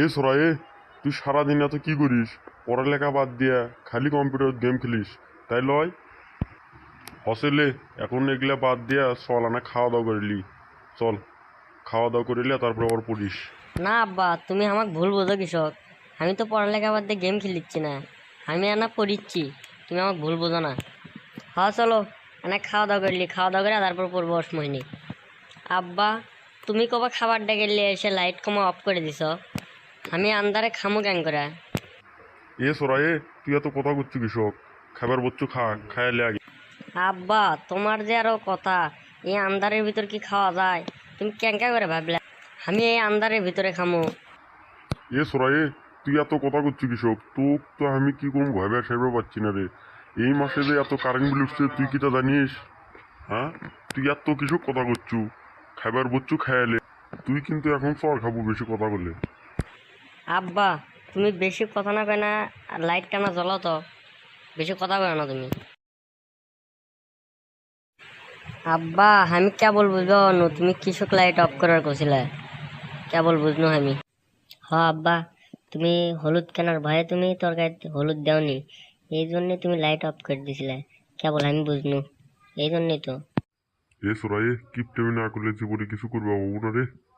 এ সরায়ে, তুই সারাদিন এত কি করিস? পড়ালেখা বাদ দিয়া খালি কম্পিউটার গেম খেলিস। তাই লয়। হসেলে, এখন এগুলা বাদ দিয়া চল আনা খাওয়া দাওয়া করিলি চল খাওয়া দাওয়া করিলে তারপরে আবার পড়িস। না আব্বা, তুমি আমাকে ভুল বোঝো কৃষক আমি তো পড়ালেখা বাদ দিয়ে গেম খেলিচ্ছি না। আমি আনা পড়িচ্ছি। তুমি আমাকে ভুল বোঝো না। হ্যাঁ চলো অনেক খাওয়া দাওয়া করলি খাওয়া দাওয়া করে তারপর পড়ব অসময়নি আব্বা, তুমি কবা খাবারটা গেলে এসে লাইট কমা অফ করে দিছ? আমি আন্দারে খামু কেন করে? এ সরায়ে তুই এত কথা করছিস কৃষক? খাবার বচ্চু খা খাইলে আগে। আব্বা তোমার যে আরও কথা এই আন্দারের ভিতর কি খাওয়া যায়? তুমি কেঙ্কা করে ভাবলে? আমি এই আন্দারের ভিতরে খামু। এ সরায়ে তুই এত কথা করছিস কৃষক? তোক তো আমি কি করব ভাবে সাইবে পাচ্ছি না রে। এই মাসে যে এত কারেন্ট বিল উঠছে তুই কি তা জানিস? হ্যাঁ? তুই এত কিছু কথা করছু? খাবার বচ্চু খাইলে তুই কিন্তু এখন চর খাব বেশি কথা বললে আব্বা, তুমি বেশি কথা না কয় লাইট টানা জ্বলাও তো। বেশি কথা কয় না তুমি। আব্বা, আমি কেবল বুঝব তুমি কৃষক লাইট অফ করার কছিলে কেবল বুঝনো আমি। হ, আব্বা, তুমি হলুদ কেনার ভয়ে তুমি তরকারিতে হলুদ দাওনি। এই জন্যে তুমি লাইট অফ করে দিছিলে। কেবল আমি বুঝনু। এই জন্যই তো। এ সরায়ে, কিপটেমি না করলে জীবনে কিছু করবে, বাবু না রে।